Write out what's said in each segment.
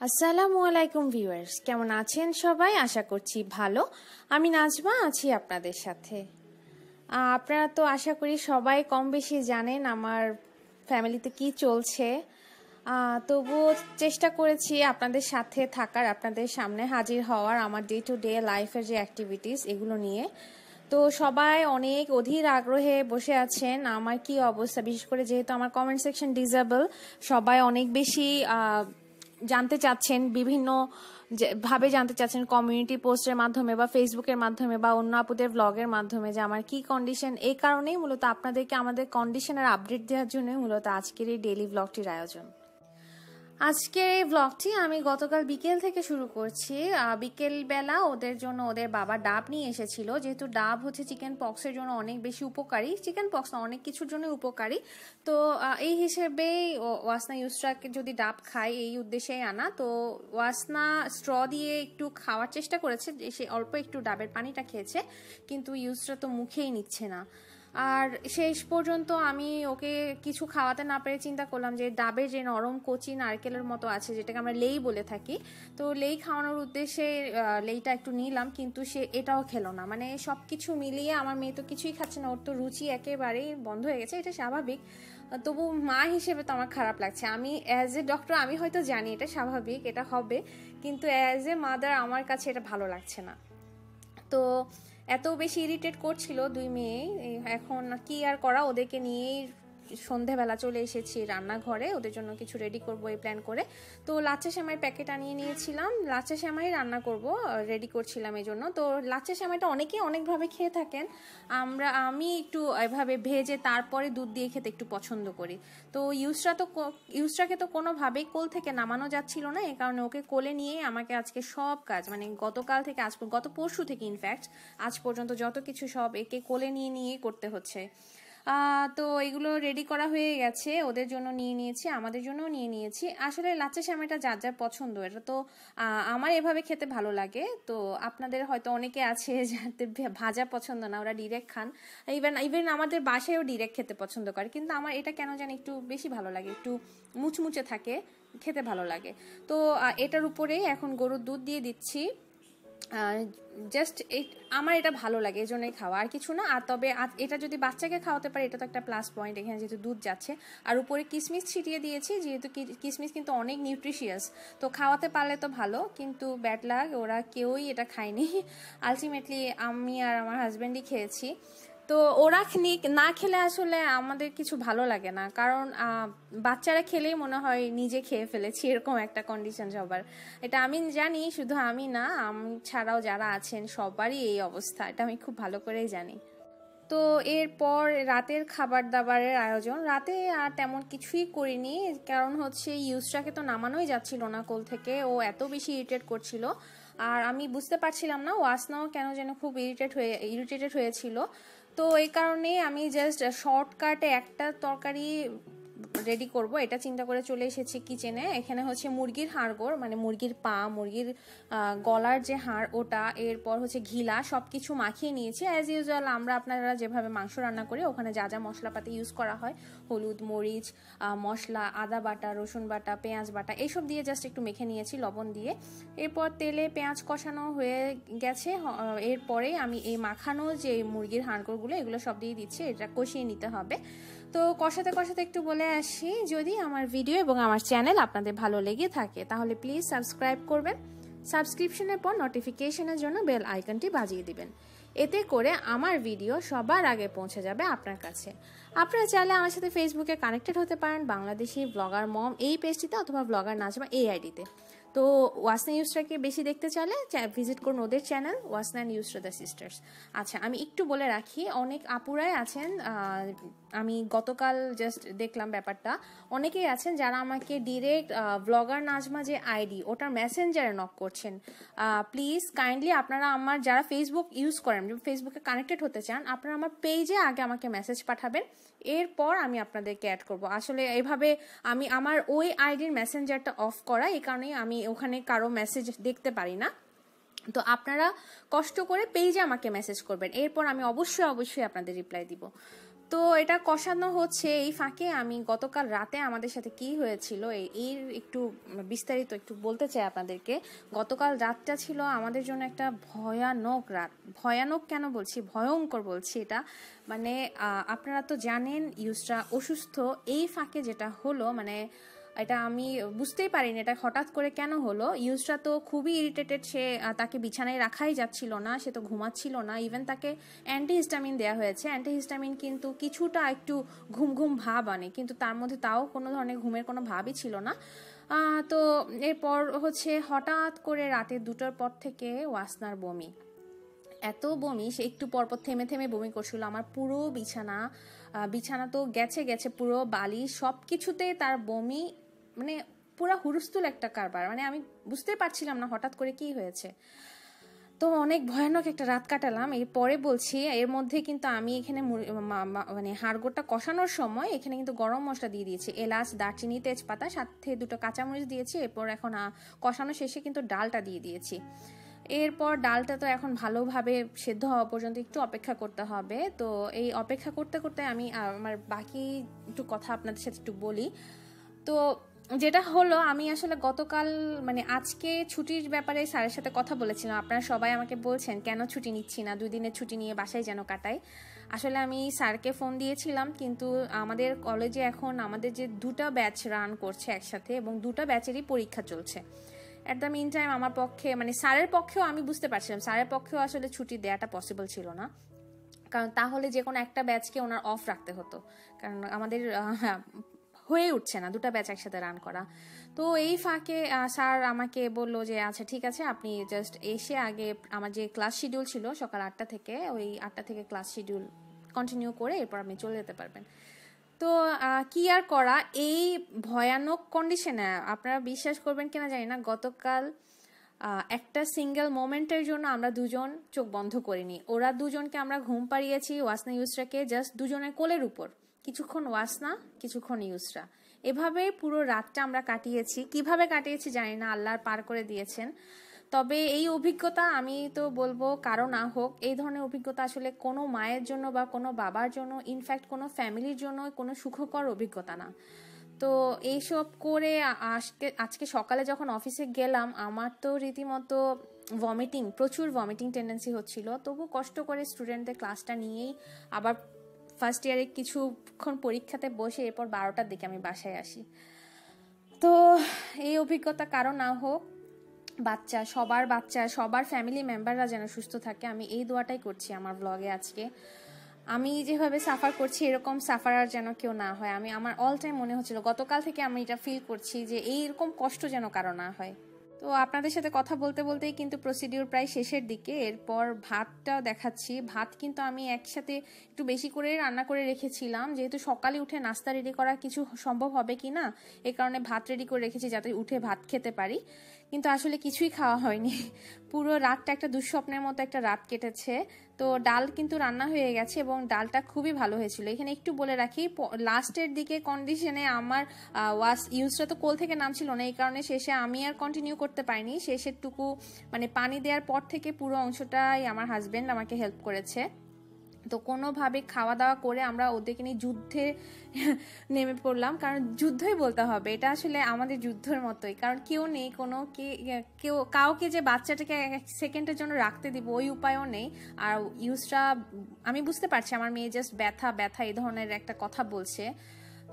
আসসালামু আলাইকুম ভিউয়ার্স, কেমন আছেন সবাই? আশা করছি ভালো। আমি নাজমা, আছি আপনাদের সাথে। আপনারা তো আশা করি সবাই কম বেশি জানেন আমার ফ্যামিলিতে কি চলছে। তবুও চেষ্টা করেছি আপনাদের সাথে থাকার, আপনাদের সামনে হাজির হওয়ার আমার ডে টু ডে লাইফের যে অ্যাক্টিভিটিস এগুলো নিয়ে। তো সবাই অনেক অধীর আগ্রহে বসে আছেন। আমার কি অবস্থা? বিশেষ করে যেহেতু আমার কমেন্ট সেকশন ডিজেবল সবাই অনেক বেশি জানতে চাচ্ছেন, বিভিন্ন ভাবে জানতে চাচ্ছেন কমিউনিটি পোস্টের মাধ্যমে বা ফেসবুকের মাধ্যমে বা অন্য আপুদের ব্লগের মাধ্যমে যে আমার কি কন্ডিশন এই কারণেই মূলত আপনাদেরকে আমাদের কন্ডিশনের আপডেট দেওয়ার জন্য মূলত আজকের এই ডেইলি ব্লগটির আয়োজন। আজকের এই ব্লগটি আমি গতকাল বিকেল থেকে শুরু করছি। আহ, বিকেল বেলা ওদের জন্য ওদের বাবা ডাব নিয়ে এসেছিল। যেহেতু ডাব হচ্ছে চিকেন পক্সের জন্য অনেক বেশি উপকারী। চিকেন পক্স অনেক কিছুর জন্য উপকারী। তো এই হিসেবে ওয়াসনা ইউসরাকে যদি ডাব খায় এই উদ্দেশ্যেই আনা। তো ওয়াসনা স্ট্র দিয়ে একটু খাওয়ার চেষ্টা করেছে সে অল্প একটু ডাবের পানিটা খেয়েছে। কিন্তু ইউসরা তো মুখেই নিচ্ছে না। আর শেষ পর্যন্ত আমি ওকে কিছু খাওয়াতে না পেরে চিন্তা করলাম যে ডাবের যে নরম কচি নারকেলের মতো আছে, যেটাকে আমরা লেই বলে থাকি, তো লেই খাওয়ানোর উদ্দেশ্যে লেইটা একটু নিলাম, কিন্তু সে এটাও খেলো না। মানে সব কিছু মিলিয়ে আমার মেয়ে তো কিছুই খাচ্ছে না, ওর তো রুচি একেবারেই বন্ধ হয়ে গেছে, এটা স্বাভাবিক। তবু মা হিসেবে তো আমার খারাপ লাগছে। আমি অ্যাজ এ ডক্টর আমি হয়তো জানি এটা স্বাভাবিক, এটা হবে, কিন্তু অ্যাজ এ মাদার আমার কাছে এটা ভালো লাগছে না। তো এত বেশি ইরিটেট করছিল দুই মেয়ে এখন কি আর করা ওদেরকে নিয়েই সন্ধেবেলা চলে এসেছি রান্নাঘরে, ওদের জন্য কিছু রেডি করব এই প্ল্যান করে। তো লাচ্চা সেমাই প্যাকেট আনিয়ে নিয়েছিলাম। লাচ্চা সেমাই রান্না করব রেডি করছিলাম এই জন্য। তো লাচ্চা সেমাইটা অনেকেই অনেকভাবে খেয়ে থাকেন। আমরা, আমি একটু এভাবে ভেজে তারপরে দুধ দিয়ে খেতে একটু পছন্দ করি। তো ইউসরা তো ইউসরাকে তো কোনোভাবেই কোল থেকে নামানো যাচ্ছিল না, এ কারণে ওকে কোলে নিয়ে আমাকে আজকে সব কাজ মানে গতকাল থেকে আজ, গত পরশু থেকে ইনফ্যাক্ট আজ পর্যন্ত যত কিছু সব একে কোলে নিয়ে নিয়েই করতে হচ্ছে। তো এগুলো রেডি করা হয়ে গেছে। ওদের জন্য নিয়ে নিয়েছি, আমাদের জন্যও নিয়ে নিয়েছি। আসলে লাচ্চা শ্যামাটা যার যার পছন্দ, এটা তো আমার এভাবে খেতে ভালো লাগে। তো আপনাদের হয়তো অনেকে আছে ভে- ভাজা পছন্দ না, ওরা ডিরেক্ট খান। ইভেন ইভেন আমাদের বাসায়ও ডিরেক্ট খেতে পছন্দ করে, কিন্তু আমার এটা কেন জানি একটু বেশি ভালো লাগে, একটু মুচমুচে থাকে, খেতে ভালো লাগে। তো এটার উপরেই এখন গরুর দুধ দিয়ে দিচ্ছি। জাস্ট এই আমার এটা ভালো লাগে এই জন্যই খাওয়া। আর কিছু না, আর তবে এটা যদি বাচ্চাকে খাওয়াতে পারে, এটা তো একটা প্লাস পয়েন্ট এখানে যেহেতু দুধ যাচ্ছে। আর উপরে কিসমিস ছিটিয়ে দিয়েছি, যেহেতু কিসমিস কিন্তু অনেক নিউট্রিশিয়াস তো খাওয়াতে পারলে তো ভালো, কিন্তু ব্যাড লাগ ওরা কেউই এটা খায়নি। আলটিমেটলি আমি আর আমার হাজব্যান্ডই খেয়েছি। তো ওরা নি- খেলে আসলে আমাদের কিছু ভালো লাগে না। কারণ বাচ্চারা খেলেই মনে হয় নিজে খেয়ে ফেলেছি, এরকম একটা কন্ডিশন সবার। এটা আমি জানি, শুধু আমি না, আমি, ছাড়াও যারা আছেন, সবারই এই অবস্থা। এটা আমি খুব ভালো করেই জানি। তো এরপর রাতের খাবার দাবারের আয়োজন। রাতে আর তেমন কিছুই করিনি, কারণ হচ্ছে ইউসটাকে তো নামানোই যাচ্ছিল না কোল থেকে। ও এত বেশি ইরিটেট করছিল। আর আমি বুঝতে পারছিলাম না ওয়াসনাও কেন যেন খুব ইরিটেট হয়ে ইরিটেটেড হয়েছিল। তো এই কারণে আমি জাস্ট শর্টকাটে একটা তরকারি রেডি করব। এটা চিন্তা করে চলে এসেছি কিচেনে এখানে হচ্ছে মুরগির হাড়গোড় মানে মুরগির পা, মুরগির গলার যে হাড়, ওটা, এরপর হচ্ছে ঘিলা সব কিছু মাখিয়ে নিয়েছি। অ্যাজ ইউজুয়াল আমরা আপনারা যেভাবে মাংস রান্না করি, ওখানে যা যা মশলাপাতি ইউজ করা হয়, হলুদ, মরিচ মশলা, আদা বাটা, রসুন বাটা, পেঁয়াজ বাটা এইসব দিয়ে জাস্ট একটু মেখে নিয়েছি লবণ দিয়ে। এরপর তেলে পেঁয়াজ কষানো হয়ে গেছে এরপরে আমি এই মাখানো যে মুরগির হাড়গোড়গুলো, এগুলো সব দিয়ে দিচ্ছি, এটা কষিয়ে নিতে হবে। তো কষাতে কষাতে একটু বলে আসি, যদি আমার ভিডিও এবং আমার চ্যানেল আপনাদের ভালো লেগে থাকে, তাহলে প্লিজ সাবস্ক্রাইব করবেন। সাবস্ক্রিপশনের পর নোটিফিকেশনের জন্য বেল আইকনটি বাজিয়ে দিবেন। এতে করে আমার ভিডিও সবার আগে পৌঁছে যাবে আপনার কাছে। আপনারা চাইলে আমার সাথে ফেসবুকে কানেক্টেড হতে পারেন, বাংলাদেশি ব্লগার মম এই পেজটিতে অথবা ব্লগার নাজমা এই আইডিতে তো ওয়াসনা ইউসরাকে বেশি দেখতে চাইলে ভিজিট করুন ওদের channel Wasna Yusra the sisters আচ্ছা আমি একটু বলে রাখি, অনেক আপুরাই আছেন আমি গতকাল জাস্ট দেখলাম ব্যাপারটা। অনেকেই আছেন যারা আমাকে ডিরেক্ট ব্লগার নাজমা যে আইডি ওটার মেসেঞ্জারে নক করছেন। প্লিজ কাইন্ডলি আপনারা আমার যারা ফেসবুক ইউজ করেন ফেসবুকে কানেক্টেড হতে চান, আপনারা আমার পেজে আগে আমাকে মেসেজ পাঠাবেন। এরপর আমি আপনাদেরকে অ্যাড করব। আসলে এভাবে আমি আমার ওই আইডির মেসেঞ্জারটা অফ করা, এই কারণেই আমি ওখানে কারও মেসেজ দেখতে পারি না। তো আপনারা কষ্ট করে পেজে আমাকে মেসেজ করবেন। এরপর আমি অবশ্যই অবশ্যই আপনাদের রিপ্লাই দিব। তো এটা কষানো হচ্ছে এই ফাঁকে। আমি গতকাল রাতে আমাদের সাথে কি হয়েছিল এর একটু বিস্তারিত একটু বলতে চাই আপনাদেরকে। গতকাল রাতটা ছিল আমাদের জন্য একটা ভয়ানক রাত। ভয়ানক কেন বলছি? ভয়ঙ্কর বলছি এটা। মানে আপনারা তো জানেন ইউসরা অসুস্থ। এই ফাঁকে যেটা হলো মানে এটা আমি বুঝতেই পারিনি, এটা হঠাৎ করে কেন হলো? ইউজটা তো খুবই ইরিটেটেড সে তাকে বিছানায় রাখাই যাচ্ছিল না, সে তো ঘুমাচ্ছিল না ইভেন তাকে অ্যান্টিহিস্টামিন দেওয়া হয়েছে। অ্যান্টিহিস্টামিন কিন্তু কিছুটা একটু ঘুম ঘুম ভাব আনে, কিন্তু তার মধ্যে তাও কোনো ধরনের ঘুমের কোনো ভাবই ছিল না। তো এরপর হচ্ছে হঠাৎ করে রাতে দুটোর পর থেকে ওয়াসনার বমি। এত বমি, সে একটু পরপর থেমে থেমে বমি করছিল, আমার পুরো বিছানা বিছানা তো গেছে গেছে, পুরো বালি সব কিছুতে তার বমি মানে পুরো হুরুস্তুল একটা কারবার। মানে আমি বুঝতে পারছিলাম না হঠাৎ করে কি হয়েছে। তো অনেক ভয়ানক একটা রাত কাটালাম। এরপরে বলছি, এর মধ্যে কিন্তু আমি এখানে মানে হাড়গোড়টা কষানোর সময় এখানে কিন্তু গরম মশলা দিয়ে দিয়েছি। এলাচ, দারচিনি, তেজপাতা, সাথে দুটো কাঁচামরিচ দিয়েছি। এরপর এখন কষানো শেষে কিন্তু ডালটা দিয়ে দিয়েছি। এরপর ডালটা তো এখন ভালোভাবে সেদ্ধ হওয়া পর্যন্ত একটু অপেক্ষা করতে হবে। তো এই অপেক্ষা করতে করতে আমি, আমার বাকি একটু কথা আপনাদের সাথে একটু বলি। তো যেটা হলো, আমি আসলে গতকাল মানে আজকে ছুটির ব্যাপারে স্যারের সাথে কথা বলেছিলাম। আপনারা সবাই আমাকে বলছেন, কেন ছুটি নিচ্ছি না? দুই দিনের ছুটি নিয়ে বাসায় যেন কাটাই? আসলে আমি স্যারকে ফোন দিয়েছিলাম, কিন্তু আমাদের কলেজে এখন আমাদের যে দুটা ব্যাচ রান করছে একসাথে এবং দুটা ব্যাচেরই পরীক্ষা চলছে। অ্যাট দ্য মিন টাইম আমার পক্ষে মানে স্যারের পক্ষেও আমি বুঝতে পারছিলাম, স্যারের পক্ষেও আসলে ছুটি দেওয়াটা পসিবল ছিল না। কারণ তাহলে যে কোনো একটা ব্যাচকে ওনার অফ রাখতে হতো। কারণ আমাদের হ্যাঁ, উঠছে না দুটা ব্যাচ একসাথে রান করা। তো এই ফাঁকে স্যার আমাকে বলল যে আচ্ছা ঠিক আছে আপনি জাস্ট এসে আগে আমার যে ক্লাস শিডিউল ছিল সকাল আটটা থেকে ওই আটটা থেকে ক্লাস শিডিউল কন্টিনিউ করে এরপর আপনি চলে যেতে পারবেন। তো কি আর করা? এই ভয়ানক কন্ডিশনে আপনারা বিশ্বাস করবেন কিনা জানি না গতকাল একটা সিঙ্গেল মোমেন্টের জন্য আমরা দুজন চোখ বন্ধ করিনি। ওরা দুজনকে আমরা ঘুম পাড়িয়েছি ওয়াসনা ইউসরাকে জাস্ট দুজনের কোলের উপর। কিছুক্ষণ ওয়াসনা, কিছুক্ষণ ইউসরা। এভাবে পুরো রাতটা আমরা কাটিয়েছি। কীভাবে কাটিয়েছি জানি না আল্লাহর পার করে দিয়েছেন। তবে এই অভিজ্ঞতা আমি তো বলব কারও না হোক, এই ধরনের অভিজ্ঞতা আসলে কোনো মায়ের জন্য বা কোনো বাবার জন্য ইনফ্যাক্ট কোনো ফ্যামিলির জন্য কোনো সুখকর অভিজ্ঞতা না। তো এইসব করে আজকে আজকে সকালে যখন অফিসে গেলাম, আমার তো রীতিমতো ভমিটিং প্রচুর ভমিটিং টেন্ডেন্সি হচ্ছিল। তবু কষ্ট করে স্টুডেন্টদের ক্লাসটা নিয়েই আবার ফার্স্ট ইয়ারে কিছুক্ষণ পরীক্ষাতে বসে এরপর বারোটার দিকে আমি বাসায় আসি। তো এই অভিজ্ঞতা কারও না হোক, বাচ্চা, সবার বাচ্চা, সবার ফ্যামিলি মেম্বাররা যেন সুস্থ থাকে, আমি এই দোয়াটাই করছি আমার ব্লগে আজকে। আমি যেভাবে সাফার করছি, এরকম সাফার আর যেন কেউ না হয়। আমি, আমার অল টাইম মনে হচ্ছিল, গতকাল থেকে আমি এটা ফিল করছি যে এইরকম কষ্ট যেন কারও না হয়। তো আপনাদের সাথে কথা বলতে বলতেই কিন্তু প্রসিডিওর প্রায় শেষের দিকে। এরপর ভাতটাও দেখাচ্ছি। ভাত কিন্তু আমি একসাথে একটু বেশি করে রান্না করে রেখেছিলাম। যেহেতু সকালে উঠে নাস্তা রেডি করা কিছু সম্ভব হবে কি না, এ কারণে ভাত রেডি করে রেখেছি যাতে উঠে ভাত খেতে পারি। কিন্তু আসলে কিছুই খাওয়া হয়নি। পুরো রাতটা একটা দুঃস্বপ্নের মতো একটা রাত কেটেছে। তো ডাল কিন্তু রান্না হয়ে গেছে এবং ডালটা খুবই ভালো হয়েছিল। এখানে একটু বলে রাখি লাস্টের দিকে কন্ডিশনে আমার ওয়াশ ইউজটা তো কোল থেকে নামছিল না, এই কারণে শেষে আমি আর কন্টিনিউ করতে পারিনি। শেষের টুকু মানে পানি দেওয়ার পর থেকে পুরো অংশটাই আমার হাজব্যান্ড আমাকে হেল্প করেছে। তো কোনোভাবে খাওয়া দাওয়া করে আমরা ওদেরকে নিয়ে যুদ্ধে নেমে পড়লাম। কারণ যুদ্ধই বলতে হবে। এটা আসলে আমাদের যুদ্ধের মতোই। কারণ কেউ নেই, কোনো কে, কেউ, কাউকে যে বাচ্চাটাকে সেকেন্ডের জন্য রাখতে দিব, ওই উপায়ও নেই। আর ইউসরা, আমি বুঝতে পারছি, আমার মেয়ে জাস্ট ব্যথা ব্যথা, এই ধরনের একটা কথা বলছে।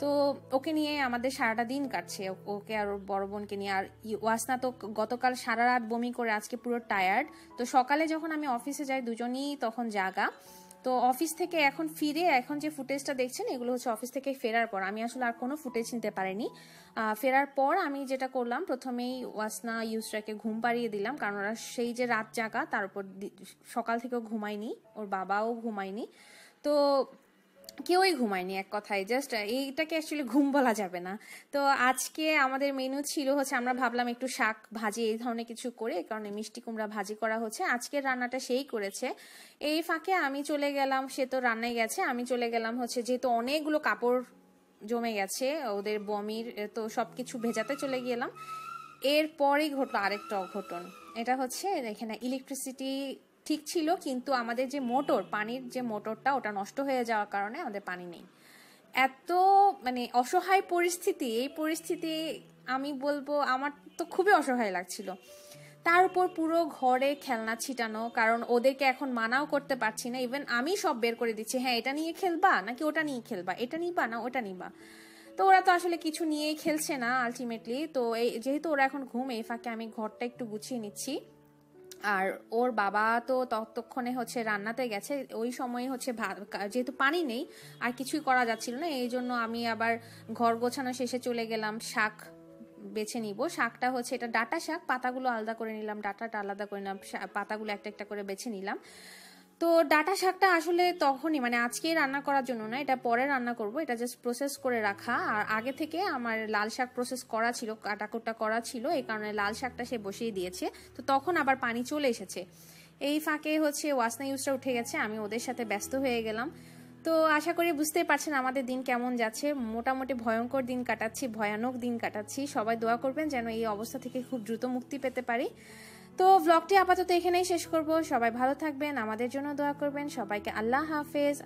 তো ওকে নিয়ে আমাদের সারাটা দিন কাটছে। ওকে আর বড় বোনকে নিয়ে। আর ওয়াসনা তো গতকাল সারা রাত বমি করে আজকে পুরো টায়ার্ড তো সকালে যখন আমি অফিসে যাই, দুজনই তখন জাগা। তো অফিস থেকে এখন ফিরে, এখন যে ফুটেজটা দেখছেন, এগুলো হচ্ছে অফিস থেকে ফেরার পর। আমি আসলে আর কোনো ফুটেজ নিতে পারিনি। ফেরার পর আমি যেটা করলাম, প্রথমেই ওয়াসনা ইউসরাকে ঘুম পাড়িয়ে দিলাম, কারণ ওরা সেই যে রাত জাগা, তার উপর সকাল থেকেও ঘুমায়নি, ওর বাবাও ঘুমায়নি। তো কেউই ঘুমায়নি এক কথায় জাস্ট এইটাকে অ্যাকচুয়ালি ঘুম বলা যাবে না। তো আজকে আমাদের মেনু ছিল হচ্ছে, আমরা ভাবলাম একটু শাক ভাজি, এই ধরনের কিছু করে কারণে মিষ্টি কুমড়া ভাজি করা হচ্ছে। আজকের রান্নাটা সেই করেছে। এই ফাঁকে আমি চলে গেলাম, সে তো রান্নায় গেছে, আমি চলে গেলাম হচ্ছে, যেহেতু অনেকগুলো কাপড় জমে গেছে, ওদের বমির তো সব কিছু ভেজাতে চলে গেলাম। এরপরেই ঘটলো আরেকটা অঘটন। এটা হচ্ছে, এখানে ইলেকট্রিসিটি ঠিক ছিল, কিন্তু আমাদের যে মোটর, পানির যে মোটরটা, ওটা নষ্ট হয়ে যাওয়ার কারণে আমাদের পানি নেই। এত মানে অসহায় পরিস্থিতি, এই পরিস্থিতি আমি বলব আমার তো খুবই অসহায় লাগছিল। তার উপর পুরো ঘরে খেলনা ছিটানো, কারণ ওদেরকে এখন মানাও করতে পারছি না। ইভেন আমি সব বের করে দিচ্ছি হ্যাঁ এটা নিয়ে খেলবা? নাকি ওটা নিয়ে খেলবা? এটা নিবা না ওটা নিবা? তো ওরা তো আসলে কিছু নিয়েই খেলছে না আলটিমেটলি তো এই, যেহেতু ওরা এখন ঘুম, এই ফাঁকে আমি ঘরটা একটু গুছিয়ে নিচ্ছি। আর ওর বাবা তো ততক্ষণে হচ্ছে রান্নাতে গেছে। ওই সময়ে হচ্ছে যেহেতু পানি নেই, আর কিছুই করা যাচ্ছিল না, এই জন্য আমি আবার ঘর গোছানো শেষে চলে গেলাম, শাক বেছে নিব। শাকটা হচ্ছে এটা ডাটা শাক, পাতাগুলো আলাদা করে নিলাম, ডাটাটা আলাদা করে নিলাম পাতাগুলো একটা একটা করে বেছে নিলাম। তো ডাটা শাকটা আসলে তখনই মানে আজকেই রান্না করার জন্য না, এটা পরে রান্না করব, এটা জাস্ট প্রসেস করে রাখা। আর আগে থেকে আমার লাল শাক প্রসেস করা ছিল, কাটাকুটা করা ছিল, এই কারণে লাল শাকটা সে বসিয়ে দিয়েছে। তো তখন আবার পানি চলে এসেছে। এই ফাঁকে হচ্ছে ওয়াসনা ইউজটা উঠে গেছে, আমি ওদের সাথে ব্যস্ত হয়ে গেলাম। তো আশা করি বুঝতেই পারছেন আমাদের দিন কেমন যাচ্ছে। মোটামুটি ভয়ঙ্কর দিন কাটাচ্ছি, ভয়ানক দিন কাটাচ্ছি। সবাই দোয়া করবেন যেন এই অবস্থা থেকে খুব দ্রুত মুক্তি পেতে পারি। তো ব্লগটি আপাতত এখানেই শেষ করব। সবাই ভালো থাকবেন, আমাদের জন্য দোয়া করবেন। সবাইকে আল্লাহ হাফেজ।